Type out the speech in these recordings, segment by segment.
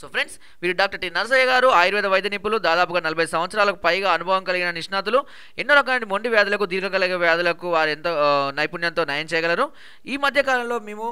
So friends వీరు doctor T Narasayya garu Ayurveda వైద్య నిపుణులు దాదాపుగా నలభై సంవత్సరాలకు పైగా అనుభవం కలిగిన నిష్ణాతులు. ఎన్నో రకాలైన మొండి వ్యాధులకు దీర్ఘకాలిక వ్యాధులకు వారు ఎంతో నైపుణ్యంతో నయం చేయగలరు. ఈ మధ్యకాలంలో మేము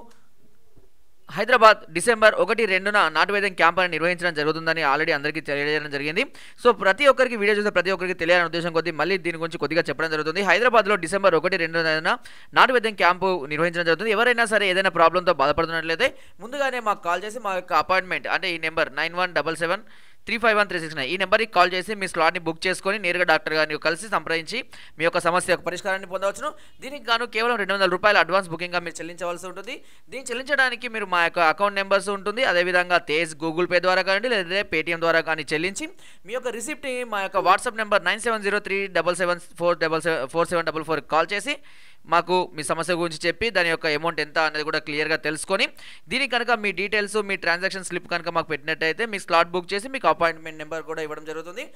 హైదరాబాద్ డిసెంబర్ ఒకటి రెండున నాటు వైద్యం క్యాంప్ అని నిర్వహించడం జరుగుతుందని ఆల్రెడీ అందరికీ తెలియజేయడం జరిగింది. సో ప్రతి ఒక్కరికి వీడియో చూస్తే ప్రతి ఒక్కరికి తెలియాలనే ఉద్దేశం కొద్దీ మళ్ళీ దీని గురించి కొద్దిగా చెప్పడం జరుగుతుంది. హైదరాబాద్లో డిసెంబర్ ఒకటి రెండున నాటు క్యాంపు నిర్వహించడం జరుగుతుంది. ఎవరైనా సరే ఏదైనా ప్రాబ్లంతో బాధపడుతున్నట్లయితే ముందుగానే మాకు కాల్ చేసి మా యొక్క అపాయింట్మెంట్ అంటే ఈ number nine one double seven three five one three six nine. ఈ నెంబర్కి కాల్ చేసి మీ స్లాట్ని బుక్ చేసుకొని నేరుగా డాక్టర్ గారిని కలిసి సంప్రదించి మీ యొక్క సమస్య యొక్క పరిష్కారాన్ని పొందవచ్చును. దీనికి గాను కేవలం రెండు వందల రూపాయల అడ్వాన్స్ బుకింగ్గా మీరు చెల్లించవలసి ఉంటుంది. దీన్ని చెల్లించడానికి మీరు మా యొక్క అకౌంట్ నెంబర్స్ ఉంటుంది. అదేవిధంగా తేజ్ గూగుల్ పే ద్వారా కానీ లేదా పేటిఎం ద్వారా కానీ చెల్లించి మీ యొక్క రిసిప్ట్ని మా యొక్క WhatsApp number nine seven zero three double seven four double seven four seven double four call చేసి మాకు మీ సమస్య గురించి చెప్పి దాని యొక్క అమౌంట్ ఎంత అనేది కూడా క్లియర్గా తెలుసుకొని దీనికి కనుక మీ డీటెయిల్స్ మీ ట్రాన్సాక్షన్ స్లిప్ కనుక మాకు పెట్టినట్టయితే మీ స్లాట్ బుక్ చేసి మీకు అపాయింట్మెంట్ నెంబర్ కూడా ఇవ్వడం జరుగుతుంది.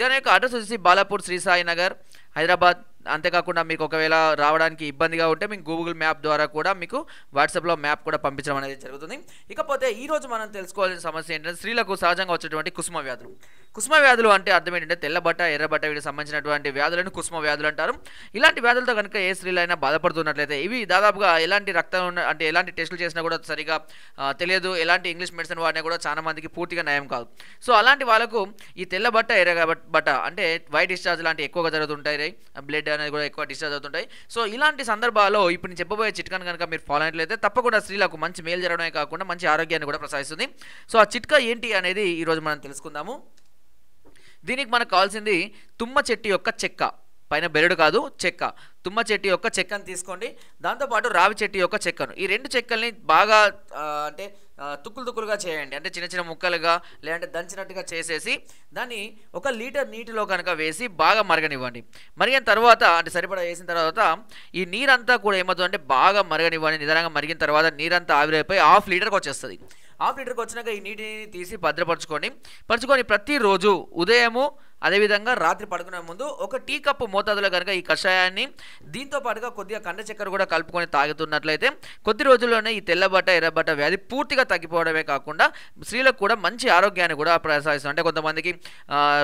దాని యొక్క అడ్రస్ వచ్చేసి బాలాపూర్ శ్రీ సాయి నగర్ హైదరాబాద్. అంతేకాకుండా మీకు ఒకవేళ రావడానికి ఇబ్బందిగా ఉంటే మీకు గూగుల్ మ్యాప్ ద్వారా కూడా మీకు వాట్సాప్లో మ్యాప్ కూడా పంపించడం అనేది జరుగుతుంది. ఇకపోతే ఈరోజు మనం తెలుసుకోవాల్సిన సమస్య ఏంటంటే స్త్రీలకు సహజంగా వచ్చేటువంటి కుసుమ వ్యాధులు. కుసుమ వ్యాధులు అంటే అర్థం ఏంటంటే తెల్లబట్ట ఎర్రబట్ట వీటికి సంబంధించినటువంటి వ్యాధులను కుసుమ వ్యాధులు అంటారు. ఇలాంటి వ్యాధులతో కనుక ఏ స్త్రీలైనా బాధపడుతున్నట్లయితే ఇవి దాదాపుగా ఎలాంటి రక్తం అంటే ఎలాంటి టెస్టులు చేసినా కూడా సరిగా తెలియదు. ఎలాంటి ఇంగ్లీష్ మెడిసిన్ వాడినా కూడా చాలా మందికి పూర్తిగా నయం కాదు. సో అలాంటి వాళ్ళకు ఈ తెల్ల బట్ట ఎర్ర బట్ట అంటే వైట్ డిశ్చార్జ్ లాంటి ఎక్కువగా జరుగుతుంటాయి. బ్లడ్ అనేది కూడా ఎక్కువ డిస్టర్బ్ అవుతుంటాయి. సో ఇలాంటి సందర్భాల్లో ఇప్పుడు నేను చెప్పబోయే చిట్కాను కనుక మీరు ఫాలో అయినట్లయితే తప్పకుండా స్త్రీలకు మంచి మేలు జరగడమే కాకుండా మంచి ఆరోగ్యాన్ని కూడా ప్రసాదిస్తుంది. సో ఆ చిట్కా ఏంటి అనేది ఈరోజు మనం తెలుసుకుందాము. దీనికి మనకు కావాల్సింది తుమ్మ చెట్టు యొక్క చెక్క. పైన బెరడు కాదు చెక్క. తుమ్మ చెట్టు యొక్క చెక్కను తీసుకోండి. దాంతోపాటు రావి చెట్టు యొక్క చెక్కను. ఈ రెండు చెక్కల్ని బాగా అంటే తుక్కులు తుక్కులుగా చేయండి. అంటే చిన్న చిన్న ముక్కలుగా లేదంటే దంచినట్టుగా చేసేసి దాన్ని ఒక లీటర్ నీటిలో కనుక వేసి బాగా మరగనివ్వండి. మరిగిన తర్వాత అంటే సరిపడా వేసిన తర్వాత ఈ నీరంతా కూడా ఏమవుతుందంటే బాగా మరగనివ్వండి. నిదానంగా మరిగిన తర్వాత నీరంతా ఆవిరైపోయి హాఫ్ లీటర్కి వచ్చేస్తుంది. హాఫ్ లీటర్కి వచ్చినాక ఈ నీటిని తీసి భద్రపరచుకోండి. పరచుకొని ప్రతిరోజు ఉదయము అదేవిధంగా రాత్రి పడుకునే ముందు ఒక టీ కప్పు మోతాదులో కనుక ఈ కషాయాన్ని దీంతో పాటుగా కొద్దిగా కండ చక్కెర కూడా కలుపుకొని తాగుతున్నట్లయితే కొద్ది రోజుల్లోనే ఈ తెల్లబట్ట ఎర్రబట్ట వ్యాధి పూర్తిగా తగ్గిపోవడమే కాకుండా స్త్రీలకు కూడా మంచి ఆరోగ్యాన్ని కూడా ప్రసాదిస్తుంది. అంటే కొంతమందికి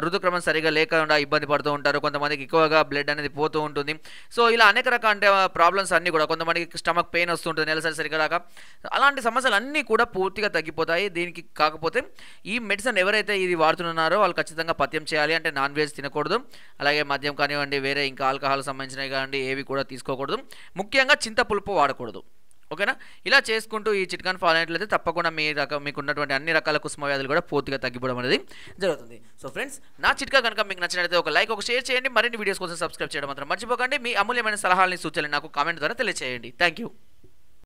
ఋతుక్రమం సరిగా లేకుండా ఇబ్బంది పడుతూ ఉంటారు. కొంతమందికి ఎక్కువగా బ్లడ్ అనేది పోతూ ఉంటుంది. సో ఇలా అనేక రకాల ప్రాబ్లమ్స్ అన్నీ కూడా కొంతమందికి స్టమక్ పెయిన్ వస్తుంటుంది నెలసరి సరిగా రాక. అలాంటి సమస్యలు అన్నీ కూడా పూర్తిగా తగ్గిపోతాయి. దీనికి కాకపోతే ఈ మెడిసిన్ ఎవరైతే ఇది వాడుతున్నారో వాళ్ళు ఖచ్చితంగా పత్యం చేయాలి. అంటే నాన్ వెజ్ తినకూడదు. అలాగే మద్యం కానివ్వండి వేరే ఇంకా ఆల్కహాల్ సంబంధించినవి కానివ్వండి ఏవి కూడా తీసుకోకూడదు. ముఖ్యంగా చింతపులుపు వాడకూడదు. ఓకేనా? ఇలా చేసుకుంటూ ఈ చిట్కాను ఫాలో అయినట్లయితే తప్పకుండా మీ రకం మీకు ఉన్నటువంటి అన్ని రకాల కుసుమ వ్యాధులు కూడా పూర్తిగా తగ్గిపోవడం అనేది జరుగుతుంది. సో ఫ్రెండ్స్ నా చిట్కా కనుక మీకు నచ్చినట్లయితే ఒక లైక్ ఒక షేర్ చేయండి. మరిన్ని వీడియోస్ కోసం సబ్స్క్రైబ్ చేయడం మాత్రం మర్చిపోకండి. మీ అమూల్యమైన సలహాలని సూచనలు నాకు కామెంట్ ద్వారా తెలియజేయండి థ్యాంక్ యూ